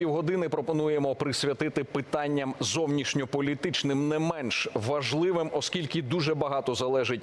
Півгодини пропонуємо присвятити питанням зовнішньополітичним не менш важливим, оскільки дуже багато залежить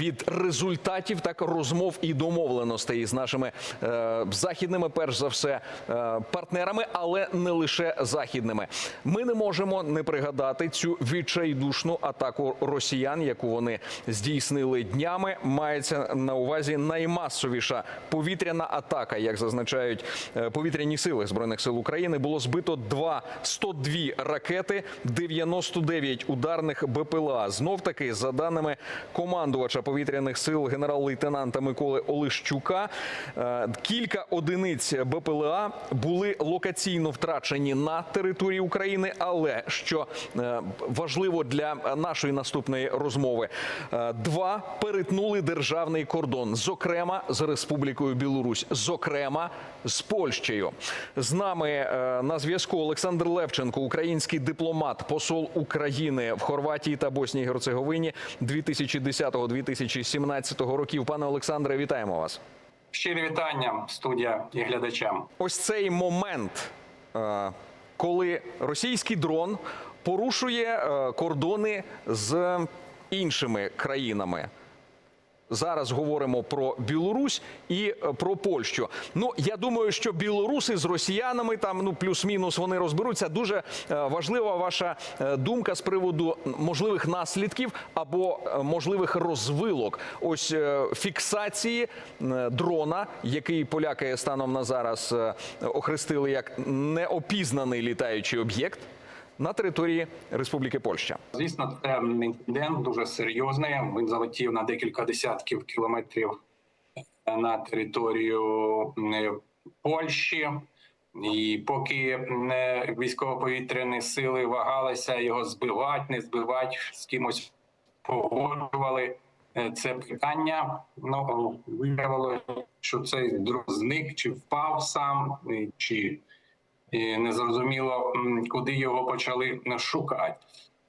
від результатів так розмов і домовленостей з нашими е, західними, перш за все, е, партнерами, але не лише західними. Ми не можемо не пригадати цю відчайдушну атаку росіян, яку вони здійснили днями. Мається на увазі наймасовіша повітряна атака, як зазначають е, повітряні сили збройних сил України. Було збито два 102 ракети, 99 ударних БПЛА. Знов таки, за даними командувача повітряних сил генерал-лейтенанта Миколи Олещука, е, кілька одиниць БПЛА були локаційно втрачені на території України. Але що е, важливо для нашої наступної розмови, е, два перетнули державний кордон, зокрема з Республікою Білорусь, зокрема з Польщею. З нами е, на зв'язку Олександр Левченко, український дипломат, посол України в Хорватії та Боснії і Герцеговині 2010-2017 років. Пане Олександре, вітаємо вас. Щирі вітання, студія і глядачам. Ось цей момент, е, коли російський дрон порушує е, кордони з іншими країнами. Зараз говоримо про Білорусь і е, про Польщу. Ну я думаю, що білоруси з росіянами там ну плюс-мінус вони розберуться. Дуже е, важлива ваша е, думка з приводу можливих наслідків або можливих розвилок. Ось фіксації дрона, який поляки станом на зараз охрестили як неопізнаний літаючий об'єкт на території Республіки Польща. Звісно, це інцидент дуже серйозний. Він залетів на декілька десятків кілометрів е, на територію е, Польщі. І поки е, військово-повітряні сили вагалися його збивати, не збивати, з кимось погоджували це питання. Ну виявилося, що цей дрон зник, чи впав сам, чи і не зрозуміло, куди його почали шукати.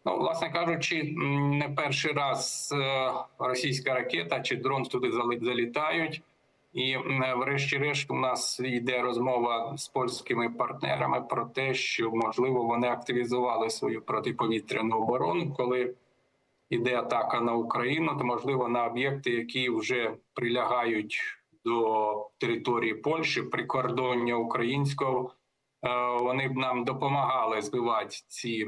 Ну, власне кажучи, не перший раз е, російська ракета чи дрон туди залітають. І врешті-решт, у нас йде розмова з польськими партнерами про те, що можливо вони активізували свою протиповітряну оборону, коли йде атака на Україну, то можливо на об'єкти, які вже прилягають до території Польщі, прикордоння українського. Е, Вони б нам допомагали збивати ці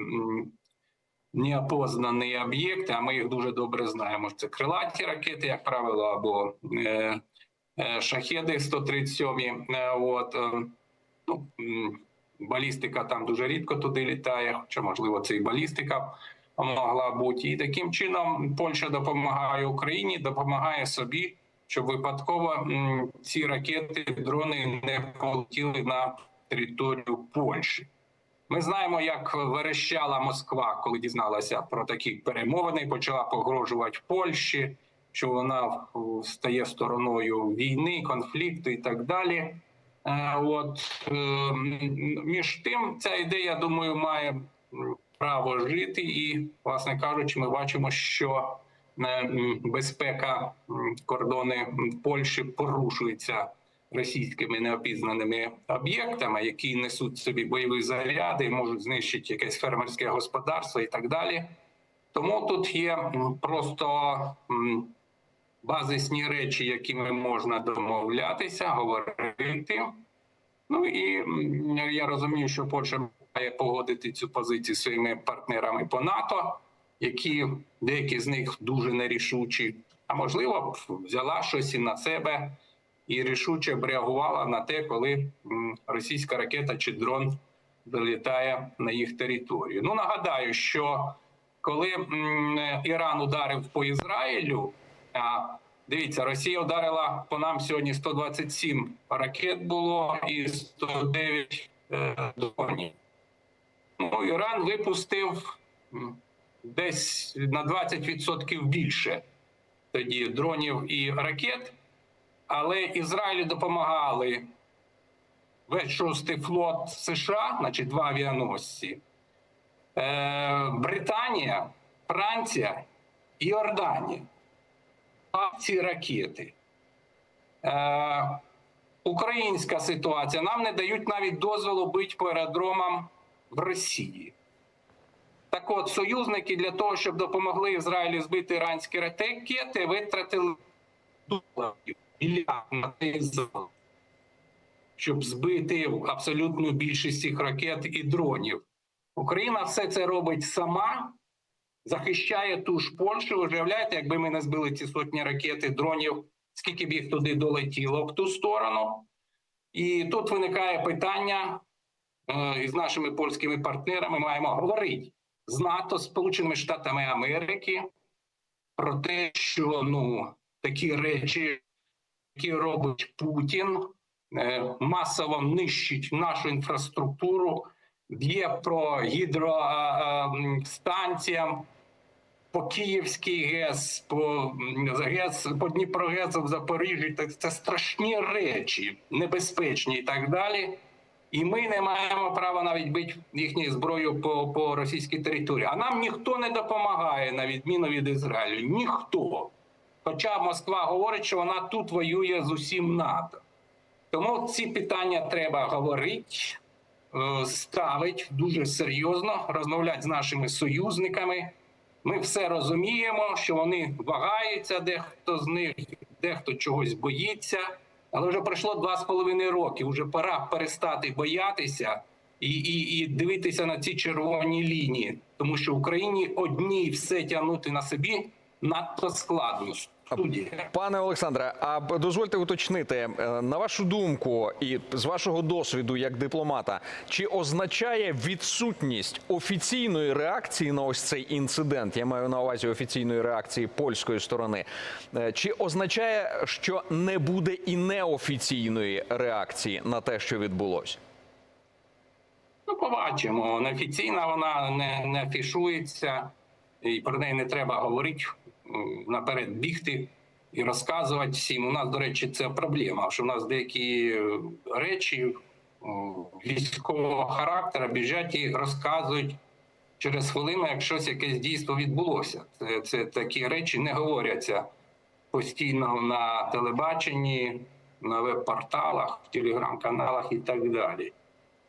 неопознані об'єкти, а ми їх дуже добре знаємо. Це крилаті ракети, як правило, або е, е, шахеди 137. Е, От, ну, балістика там дуже рідко туди літає, хоча, можливо, це і балістика могла бути. І таким чином Польща допомагає Україні, допомагає собі, щоб випадково ці ракети, дрони не полетіли на територію Польщі. Ми знаємо, як верещала Москва, коли дізналася про такі перемовини, почала погрожувати Польщі, що вона стає стороною війни, конфлікту і так далі. Е, От е, між тим, ця ідея, думаю, має право жити, і, власне кажучи, ми бачимо, що е, безпека кордони Польщі порушується російськими неопізнаними об'єктами, які несуть собі бойові заряди, можуть знищити якесь фермерське господарство і так далі. Тому тут є просто базисні речі, якими можна домовлятися, говорити. Ну і я розумію, що Польща має погодити цю позицію своїми партнерами по НАТО, які деякі з них дуже нерішучі, а можливо, взяла щось і на себе і рішуче б реагувала на те, коли російська ракета чи дрон долітає на їх територію. Ну нагадаю, що коли Іран ударив по Ізраїлю, дивіться, Росія ударила по нам сьогодні 127 ракет було і 109 е, дронів. Ну, Іран випустив десь на 20% більше тоді дронів і ракет але Ізраїлю допомагали весь шостий флот США, значить два авіаносці, е, Британія, Франція і Йорданія. Ці ракети. Е, українська ситуація. Нам не дають навіть дозволу бити по аеродромам в Росії. Так от, союзники для того, щоб допомогли Ізраїлю збити іранські ракети, витратили доларів мільярд зал, щоб збити абсолютну більшість цих ракет і дронів. Україна все це робить сама, захищає ту ж Польщу. Уявляєте, якби ми не збили ці сотні ракет і дронів, скільки б їх туди долетіло в ту сторону. І тут виникає питання е, із нашими польськими партнерами. Маємо говорити з НАТО, Сполученими Штатами Америки про те, що ну такі речі, які робить Путін, е, масово нищить нашу інфраструктуру, б'є про гідростанціям, по Київській ГЕС, по ГЕС, по Дніпрогес в Запоріжжі. Це страшні речі, небезпечні і так далі. І ми не маємо права навіть бити їхньою зброєю по, по російській території. А нам ніхто не допомагає, на відміну від Ізраїлю. Ніхто. Хоча Москва говорить, що вона тут воює з усім НАТО. Тому ці питання треба говорити, е, ставити дуже серйозно, розмовляти з нашими союзниками. Ми все розуміємо, що вони вагаються, дехто з них, дехто чогось боїться. Але вже пройшло два з половиною роки. Вже пора перестати боятися і, і, і дивитися на ці червоні лінії, тому що Україні одній все тягнути на собі надто складно. Пане Олександре, а дозвольте уточнити е, на вашу думку і з вашого досвіду як дипломата, чи означає відсутність офіційної реакції на ось цей інцидент? Я маю на увазі офіційної реакції польської сторони. е, Чи означає, що не буде і неофіційної реакції на те, що відбулося? Ну, побачимо. Неофіційна вона не, не афішується, і про неї не треба говорити наперед бігти і розказувати всім. У нас, до речі, це проблема, що у нас деякі е, речі військового характеру біжать і розказують через хвилину, як щось якесь дійство відбулося. Це, це такі речі не говоряться постійно на телебаченні, на веб-порталах, в телеграм-каналах і так далі.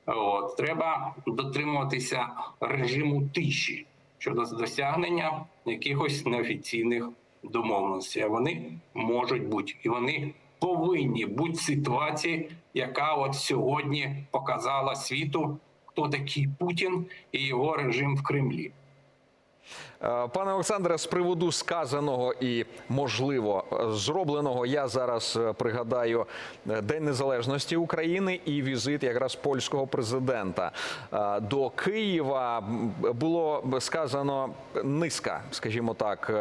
От треба дотримуватися режиму тиші щодо досягнення якихось неофіційних домовленостей. Вони можуть бути і вони повинні бути в ситуації, яка от сьогодні показала світу, хто такий Путін і його режим в Кремлі. Е, Пане Олександре, з приводу сказаного і можливо е, зробленого, я зараз е, пригадаю День Незалежності України і візит якраз польського президента до Києва. Було сказано низка, скажімо так.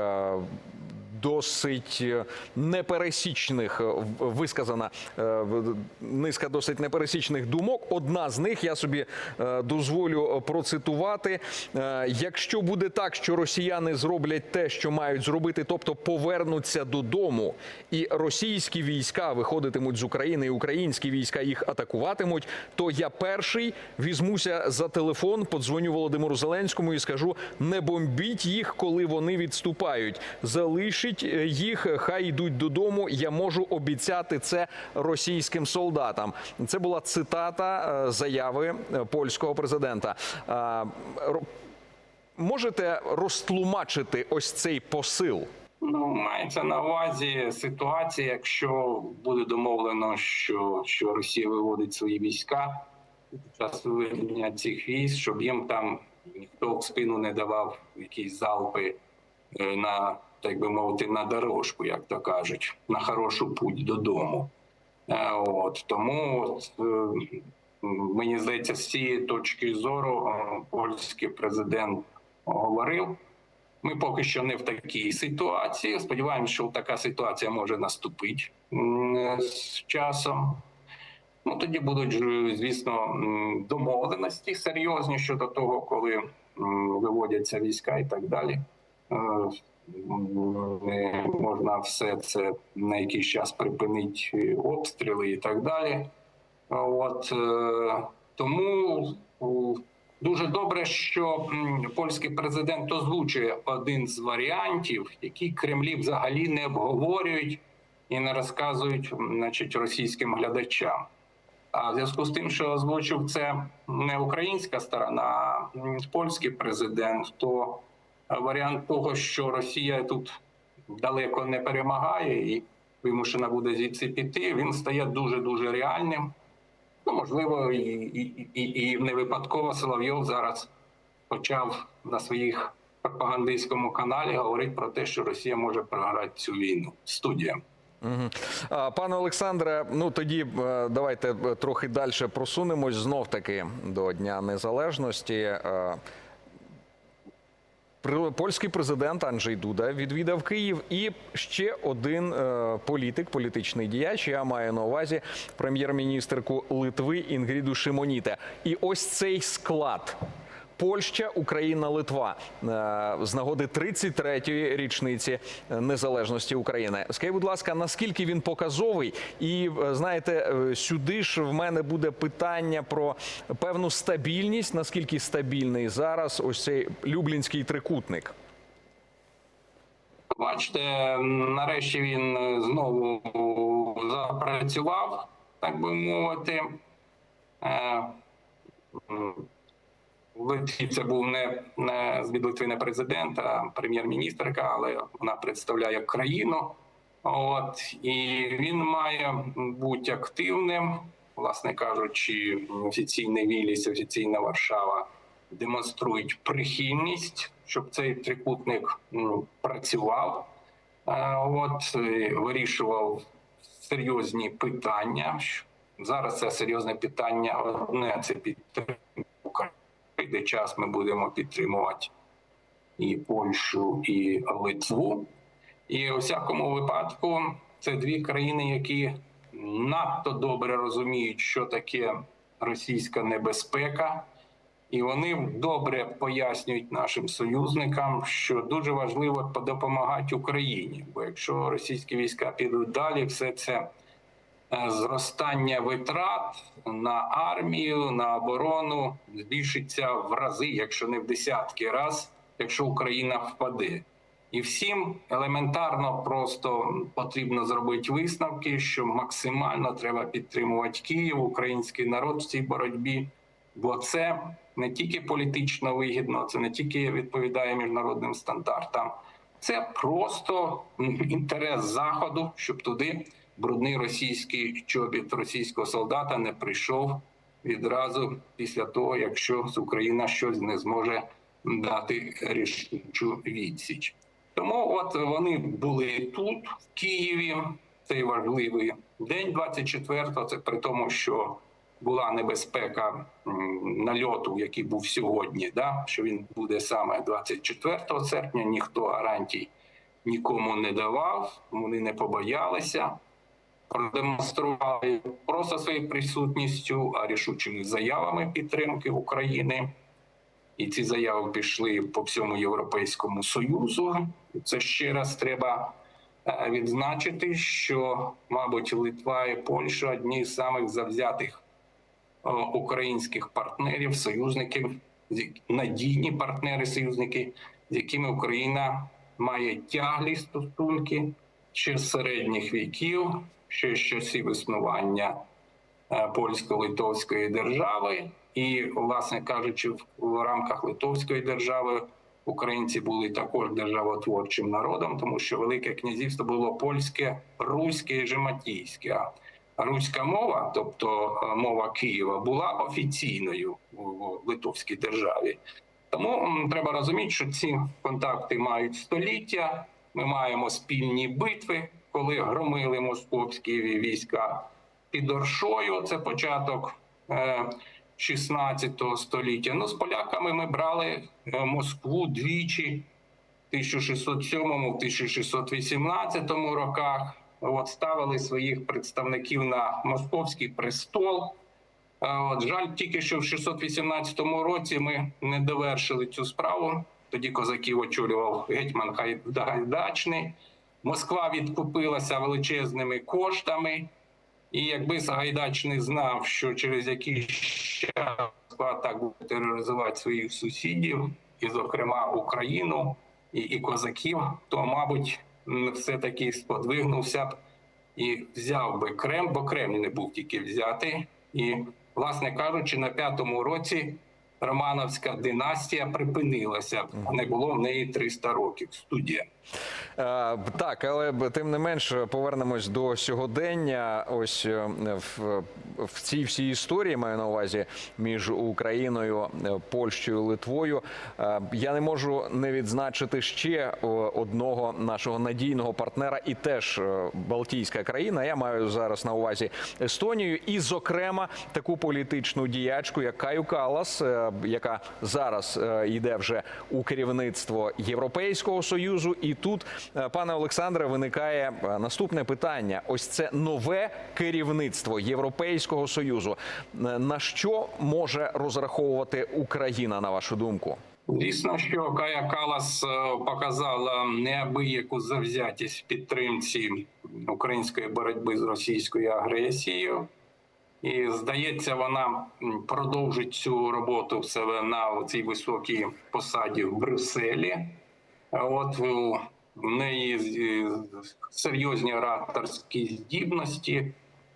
Досить е, непересічних е, висказана е, низка досить непересічних думок. Одна з них я собі дозволю процитувати. Якщо буде так, що росіяни зроблять те, що мають зробити, тобто повернуться додому, і російські війська виходитимуть з України, і українські війська їх атакуватимуть, то я перший візьмуся за телефон, подзвоню Володимиру Зеленському і скажу: не бомбіть їх, коли вони відступають. Залишіть е, їх, хай йдуть додому. Я можу обіцяти це російським солдатам. Це була цитата е, заяви е, польського президента. Е, Можете розтлумачити ось цей посил? Ну, мається на увазі ситуація, якщо буде домовлено, що, що Росія виводить свої війська під час виведення цих військ, щоб їм там ніхто в спину не давав якісь залпи е, на, так би мовити, на дорожку, як то кажуть, на хорошу путь додому. Е, От тому от, е, мені здається, з цієї точки зору е, польський президент говорив. Ми поки що не в такій ситуації. Сподіваємося, що така ситуація може наступити з часом. Ну тоді будуть звісно, домовленості серйозні щодо того, коли виводяться війська і так далі. Можна все це на якийсь час припинити е, обстріли і так далі. От е, тому дуже добре, що польський президент озвучує один з варіантів, які Кремлі взагалі не обговорюють і не розказують значить, російським глядачам. А в зв'язку з тим, що озвучив це не українська сторона, а польський президент, то варіант того, що Росія тут далеко не перемагає і вимушена буде звідси піти, він стає дуже дуже реальним. Ну, можливо, і, і, і, і не випадково Соловйов зараз почав на своїх пропагандистському каналі говорити про те, що Росія може програти цю війну. Студія. Мгм. А, Пане Олександре, ну тоді е, давайте е, трохи далі просунемось знов таки до Дня Незалежності. Польський президент Анджей Дуда відвідав Київ, і ще один е, політик, політичний діяч. Я маю на увазі прем'єр-міністрку Литви Інгріду Шимоніте. І ось цей склад. Польща, Україна, Литва е, з нагоди 33-ї річниці незалежності України. Скажіть, будь ласка, наскільки він показовий? І е, знаєте, е, сюди ж в мене буде питання про певну стабільність. Наскільки стабільний зараз ось цей люблінський трикутник? Бачите, нарешті він знову запрацював, так би мовити. Це був не, не від Литви не президент, а прем'єр-міністрка, але вона представляє країну. От і він має бути активним, власне кажучи, офіційний Віліс, офіційна Варшава демонструють прихильність, щоб цей трикутник м, працював. От вирішував серйозні питання. Зараз це серйозне питання. Одне це підтримка. Прийде час, ми будемо підтримувати і Польщу, і Литву. І у всякому випадку це дві країни, які надто добре розуміють, що таке російська небезпека, і вони добре пояснюють нашим союзникам, що дуже важливо допомагати Україні. Бо якщо російські війська підуть далі, все це зростання витрат на армію, на оборону збільшиться в рази, якщо не в десятки раз, якщо Україна впаде. І всім елементарно просто потрібно зробити висновки, що максимально треба підтримувати Київ, український народ в цій боротьбі, бо це не тільки політично вигідно, це не тільки відповідає міжнародним стандартам, це просто інтерес заходу, щоб туди брудний російський чобіт російського солдата не прийшов відразу після того, якщо з Україна щось не зможе дати рішучу відсіч. Тому от вони були тут, в Києві, цей важливий день 24-го, це при тому, що була небезпека нальоту, який був сьогодні, да? що він буде саме 24 серпня, ніхто гарантій нікому не давав, вони не побоялися, продемонстрували просто своєю присутністю, а рішучими заявами підтримки України. І ці заяви пішли по всьому Європейському Союзу. Це ще раз треба е, відзначити, що, мабуть, Литва і Польща одні з самих завзятих е, українських партнерів, союзників, надійні партнери, союзники, з якими Україна має тяглі стосунки ще з середніх віків, ще з часів існування е, польсько-литовської держави. І, власне кажучи, в, рамках Литовської держави українці були також державотворчим народом, тому що Велике князівство було польське, руське і жематійське. А руська мова, тобто е, мова Києва, була офіційною в Литовській державі. Тому треба розуміти, що ці контакти мають століття. Ми маємо спільні битви, коли громили московські війська під Оршою. Це початок е, 16 століття. Ну, з поляками ми брали е, Москву двічі в 1607-1618 роках. От ставили своїх представників на московський престол. Е, От жаль, тільки що в 618 році ми не довершили цю справу. Тоді козаків очолював гетьман Гайдачний. Москва відкупилася величезними коштами. І якби Сагайдачний знав, що через якийсь час Москва так буде тероризувати своїх сусідів, і, зокрема, Україну і, і козаків, то, мабуть, все-таки сподвигнувся б і взяв би Кремль, бо Кремль не був тільки взятий. І, власне кажучи, на п'ятому році Романовська династія припинилася, не було в неї 300 років. Студія. Е, Так, але тим не менш повернемось до сьогодення. Ось е, в, в цій всій історії маю на увазі між Україною, е, Польщею, Литвою. Я не можу не відзначити ще одного нашого надійного партнера, і теж Балтійська країна. Я маю зараз на увазі Естонію, і, зокрема, таку політичну діячку, як Каю Калас, яка зараз е, йде вже у керівництво Європейського союзу. І тут, е, пане Олександре, виникає е, наступне питання: ось це нове керівництво Європейського союзу. Е, На що може розраховувати Україна, на вашу думку? Звісно, що Кая Калас е, показала неабияку завзятість в підтримці української боротьби з російською агресією. І здається, вона продовжить цю роботу в себе на цій високій посаді в Брюсселі. От в неї е, серйозні ораторські здібності.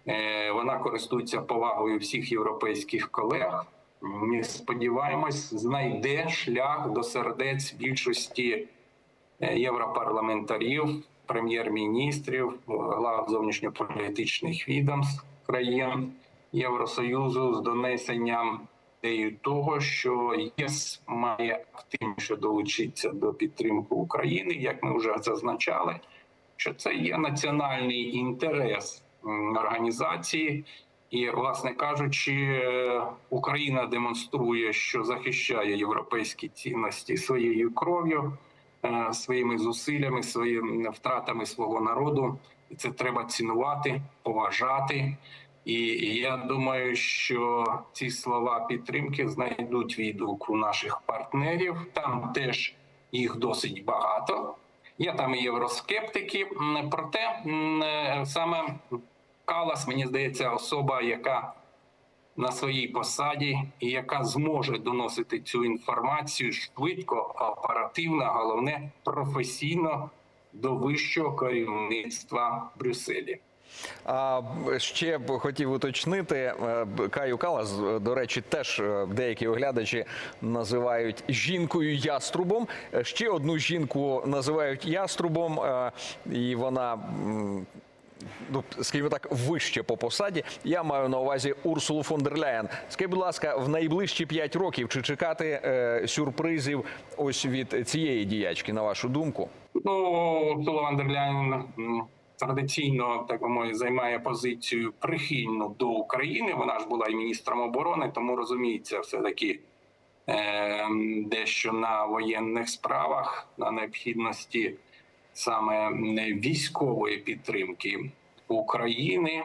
Е, Вона користується повагою всіх європейських колег. Ми сподіваємось, знайде шлях до сердець більшості е, європарламентарів, прем'єр-міністрів, глав зовнішньополітичних відомств країн Євросоюзу з донесенням того, що ЄС має активніше долучитися до підтримки України, як ми вже зазначали, що це є національний інтерес організації. І, власне кажучи, Україна демонструє, що захищає європейські цінності своєю кров'ю, е, своїми зусиллями, своїми втратами свого народу. І це треба цінувати, поважати. І я думаю, що ці слова підтримки знайдуть відгук у наших партнерів. Там теж їх досить багато. Є там і євроскептики. Проте е, саме Калас, мені здається, особа, яка на своїй посаді і яка зможе доносити цю інформацію швидко, оперативно, головне професійно до вищого керівництва Брюсселі. А ще б хотів уточнити е, Каю Калас, е, до речі, теж е, деякі оглядачі називають жінкою яструбом. Ще одну жінку називають яструбом, і вона. Ну, скажімо так, вище по посаді. Я маю на увазі Урсулу фон дер Ляєн. Скажіть, будь ласка, в найближчі п'ять років чи чекати е, сюрпризів ось від цієї діячки, на вашу думку? Ну, Урсула ван дер Ляєн традиційно так би займає позицію прихильну до України. Вона ж була і міністром оборони, тому розуміється, все таки е, дещо на воєнних справах, на необхідності саме військової підтримки України.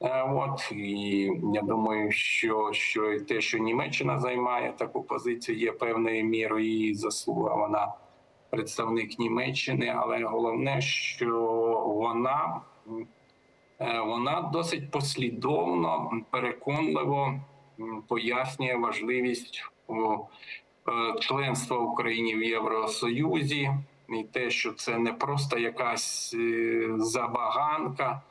Е, От і я думаю, що, що те, що Німеччина займає таку позицію, є певною мірою її заслуга. Вона представник Німеччини, але головне, що вона, е, вона досить послідовно, переконливо пояснює важливість е, членства України в Євросоюзі, і те, що це не просто якась е, забаганка.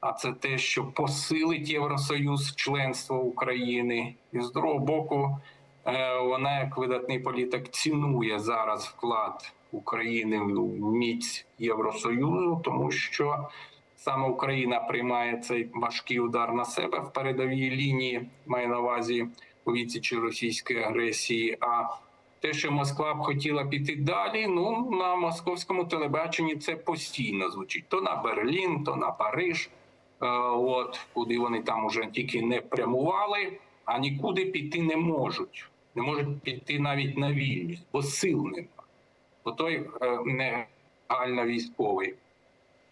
А це те, що посилить Євросоюз членство України, і з другого боку, вона як видатний політик цінує зараз вклад України в міць Євросоюзу, тому що саме Україна приймає цей важкий удар на себе в передовій лінії, має на увазі у відсічі російської агресії. А те, що Москва б хотіла піти далі, ну на московському телебаченні це постійно звучить: то на Берлін, то на Париж. Е, От куди вони там уже тільки не прямували, а нікуди піти не можуть. Не можуть піти навіть на вільність, бо сил нема. Той е, негально військовий,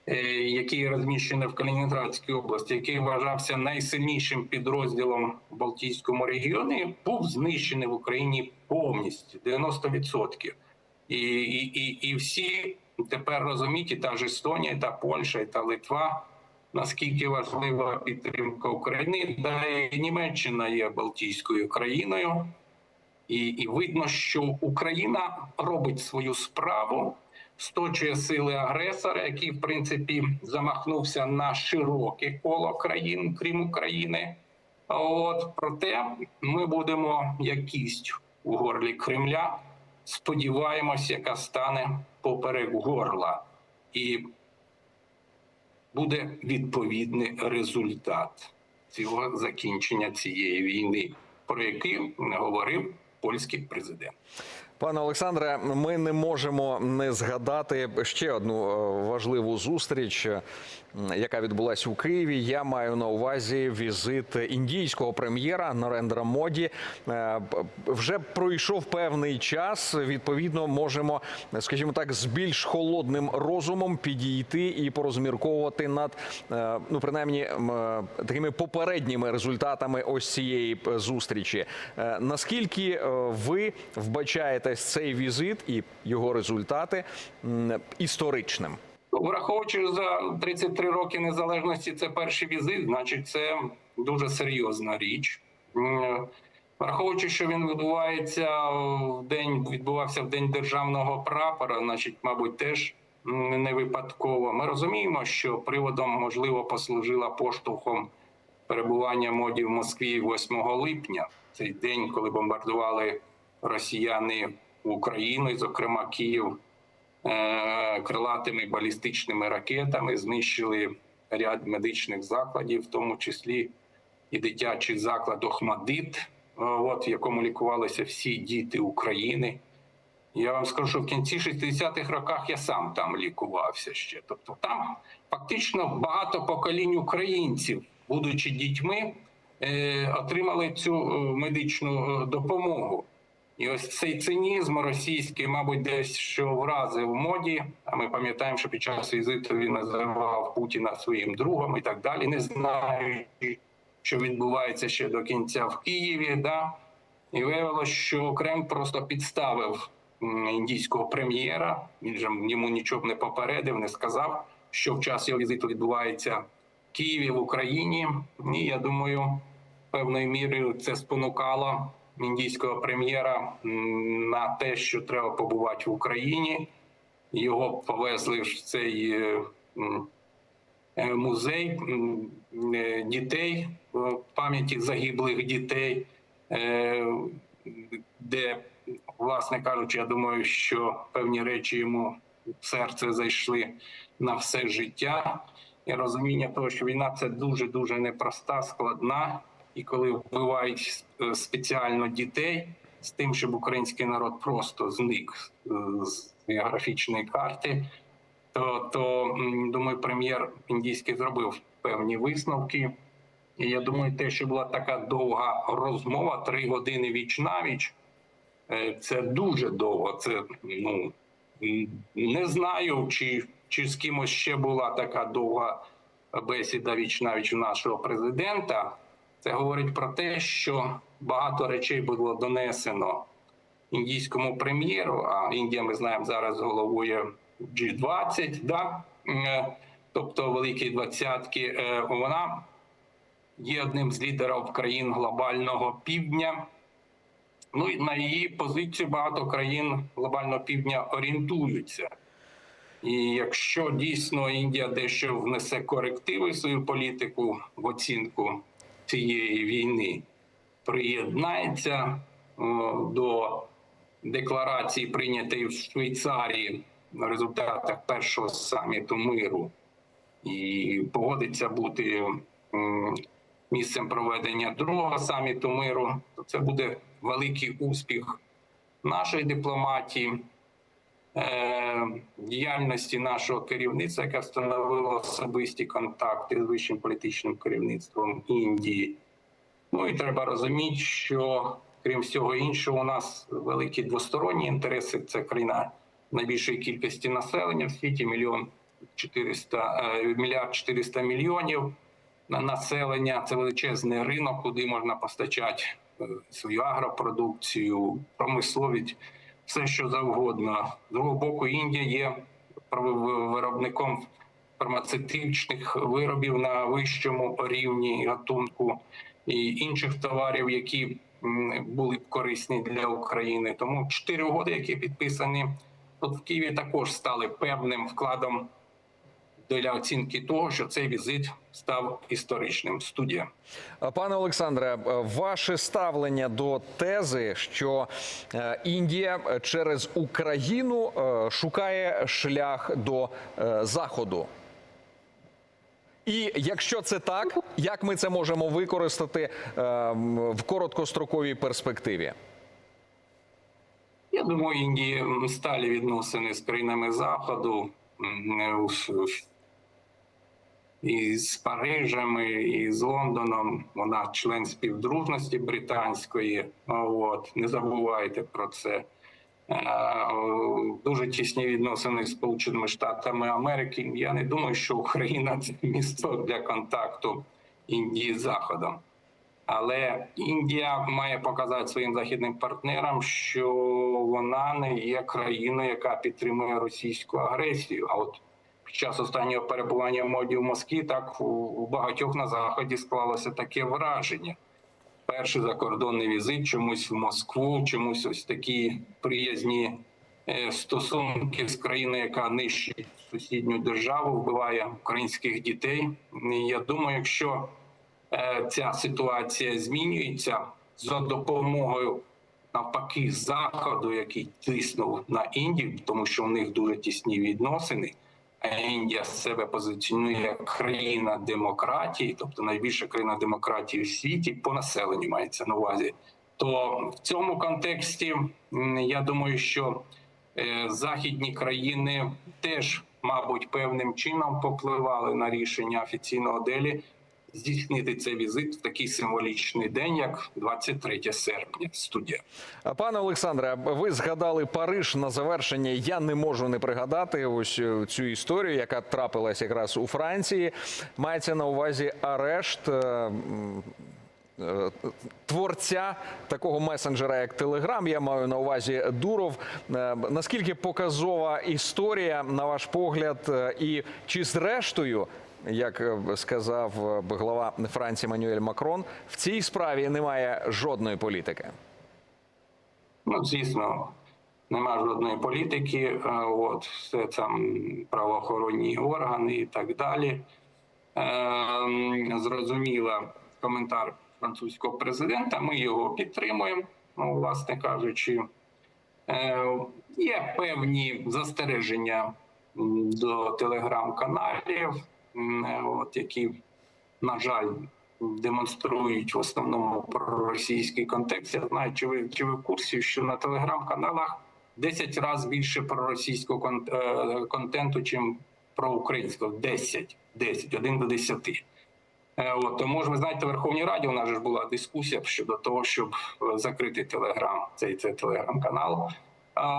е, який розміщений в Калінінградській області, який вважався найсильнішим підрозділом в Балтійському регіоні, був знищений в Україні повністю 90%. І, і, і, і всі тепер розуміють, і та ж Естонія, і та Польща, і та Литва наскільки важлива підтримка України, да і Німеччина є Балтійською країною, і, і видно, що Україна робить свою справу сточує сили агресора, який в принципі замахнувся на широке коло країн, крім України. От проте ми будемо як кість у горлі Кремля. Сподіваємось, яка стане поперек горла, і буде відповідний результат цього закінчення цієї війни, про який говорив польський президент. Пане Олександре, ми не можемо не згадати ще одну е, важливу зустріч, яка відбулася у Києві. Я маю на увазі візит індійського прем'єра Нарендра Моді. Е, Вже пройшов певний час. Відповідно, можемо, скажімо так, з більш холодним розумом підійти і порозмірковувати над е, ну принаймні е, такими попередніми результатами ось цієї зустрічі. Наскільки ви вбачаєте цей візит і його результати історичним? Враховуючи за 33 роки незалежності, це перший візит, значить, це дуже серйозна річ. Враховуючи, що він відбувається в день, відбувався в день державного прапора, значить, мабуть, теж не випадково. Ми розуміємо, що приводом можливо послужила поштовхом перебування моді в Москві 8 липня, цей день, коли бомбардували росіяни Україну, і, зокрема Київ крилатими балістичними ракетами, знищили ряд медичних закладів, в тому числі і дитячий заклад Охмадит, е, от, в якому лікувалися всі діти України. Я вам скажу, що в кінці 60-х роках я сам там лікувався ще. Тобто там фактично багато поколінь українців, будучи дітьми, е, отримали цю е, медичну е, допомогу. І ось цей цинізм російський, мабуть, десь що вразив моді. А ми пам'ятаємо, що під час візиту він називав Путіна своїм другом і так далі, не знаючи, що відбувається ще до кінця в Києві. Да? І виявилося, що Кремль просто підставив індійського прем'єра. Він же йому нічого не попередив, не сказав, що в час його візиту відбувається в Києві в Україні. І я думаю, певною мірою це спонукало індійського прем'єра на те, що треба побувати в Україні. Його повезли в цей е, е, музей е, дітей пам'яті загиблих дітей, де, власне кажучи, я думаю, що певні речі йому в серце зайшли на все життя. І розуміння того, що війна це дуже дуже непроста, складна. І коли вбивають е, спеціально дітей з тим, щоб український народ просто зник е, з географічної карти, то, то думаю, прем'єр індійський зробив певні висновки. І я думаю, те, що була така довга розмова, три години віч навіч, е, це дуже довго. Це ну не знаю, чи, чи з кимось ще була така довга бесіда віч навіч нашого президента. Це говорить про те, що багато речей було донесено індійському прем'єру. А Індія, ми знаємо, зараз головує G20, да? Е, тобто Великій двадцятки. Е, Вона є одним з лідерів країн глобального півдня. Ну і на її позицію багато країн глобального півдня орієнтуються. І якщо дійсно Індія дещо внесе корективи в свою політику в оцінку цієї війни, приєднається до декларації, прийнятої в Швейцарії на результатах першого саміту миру, і погодиться бути місцем проведення другого саміту миру, це буде великий успіх нашої дипломатії діяльності нашого керівництва, яке встановило особисті контакти з вищим політичним керівництвом Індії. Ну і треба розуміти, що крім всього іншого, у нас великі двосторонні інтереси. Це країна найбільшої кількості населення в світі мільйон 400, е, мільярд 400 мільйонів на населення. Це величезний ринок, куди можна постачати е, свою агропродукцію, промисловість, все що завгодно. З другого боку, Індія є виробником фармацевтичних виробів на вищому рівні гатунку і інших товарів, які були б корисні для України. Тому чотири угоди, які підписані тут в Києві також стали певним вкладом для оцінки того, що цей візит став історичним. Студія. Пане Олександре, ваше ставлення до тези, що е, Індія через Україну е, шукає шлях до е, заходу. І якщо це так, як ми це можемо використати в короткостроковій перспективі? Я думаю, Індії сталі відносини з країнами Заходу м, у- і з Парижем, і з Лондоном. Вона член співдружності британської. От не забувайте про це. Е, Дуже тісні відносини з Сполученими Штатами Америки. Я не думаю, що Україна це місто для контакту Індії з Заходом. Але Індія має показати своїм західним партнерам, що вона не є країною, яка підтримує російську агресію. А от під час останнього перебування моді в Москві, так у багатьох на заході склалося таке враження. Перший закордонний візит чомусь в Москву, чомусь ось такі приязні е, стосунки з країною, яка нищить сусідню державу, вбиває українських дітей. Я думаю, якщо е, ця ситуація змінюється за допомогою навпаки заходу, який тиснув на Індію, тому що у них дуже тісні відносини. Індія себе позиціонує як країна демократії, тобто найбільша країна демократії в світі по населенню мається на увазі. То в цьому контексті я думаю, що е, західні країни теж, мабуть, певним чином попливали на рішення офіційного делі здійснити цей візит в такий символічний день, як 23 серпня. Студія. Пане Олександре, ви згадали Париж на завершення. Я не можу не пригадати ось е, цю історію, яка трапилась якраз у Франції. Мається на увазі арешт. е, е, Творця такого месенджера, як Телеграм, я маю на увазі Дуров. Наскільки показова історія, на ваш погляд, і чи зрештою, як е, сказав е, глава Франції Мануель Макрон, в цій справі немає жодної політики? Ну, звісно, нема жодної політики, е, от все там правоохоронні органи і так далі. Е, Зрозуміла коментар французького президента. Ми його підтримуємо, ну, власне кажучи. Є певні застереження до телеграм-каналів, от які, на жаль, демонструють в основному проросійський контекст. Я знаю, чи ви чи ви в курсі, що на телеграм-каналах 10 разів більше проросійського е, контенту, чим проукраїнського. 10, 10, 1 до 10. Е, От, тому ж ви знаєте, в Верховній Раді у нас ж була дискусія щодо того, щоб е, закрити телеграм, цей, цей телеграм-канал.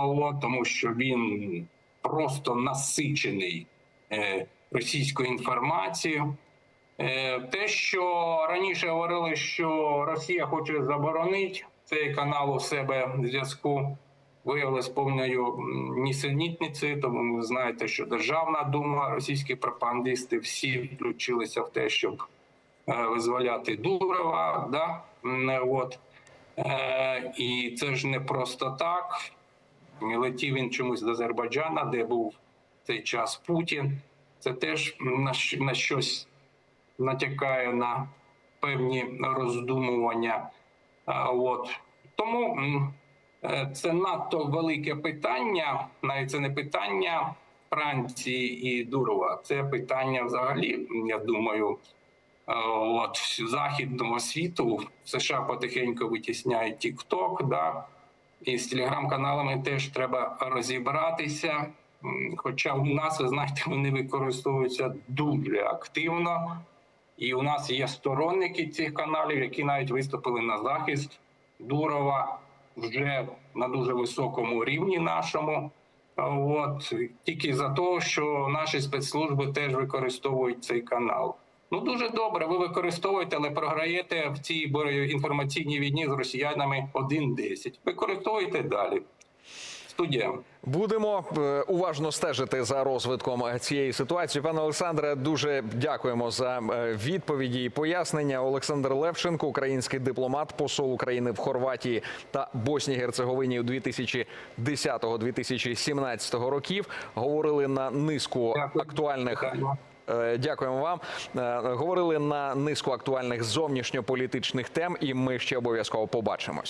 От, тому що він просто насичений російською інформацією. Е, Те, що раніше говорили, що Росія хоче заборонити цей канал у себе в зв'язку, виявилось повною нісенітницею, тому ви знаєте, що Державна дума, російські пропагандисти всі включилися в те, щоб е, визволяти Дурова. Да? От. Е, І це ж не просто так. Летів він чомусь до Азербайджана, де був цей час Путін. Це теж на, щось натякає на певні роздумування. От. Тому е, це надто велике питання, навіть це не питання Франції і Дурова, це питання взагалі, я думаю, е, от західного світу США потихеньку витісняють TikTok, да, і з телеграм-каналами теж треба розібратися. Хоча у нас, ви знаєте, вони використовуються дуже активно. І у нас є сторонники цих каналів, які навіть виступили на захист Дурова вже на дуже високому рівні нашому. От тільки за те, що наші спецслужби теж використовують цей канал. Ну дуже добре. Ви використовуєте, але програєте в цій інформаційній війні з росіянами 1-10. Використовуйте далі. Студія. Будемо е, уважно стежити за розвитком цієї ситуації. Пане Олександре, дуже дякуємо за е, відповіді і пояснення. Олександр Левченко, український дипломат, посол України в Хорватії та Боснії Герцеговині у 2010-2017 років, говорили на низку Дякую. актуальних. Е, Дякуємо вам. Говорили на низку актуальних зовнішньополітичних тем, і ми ще обов'язково побачимось.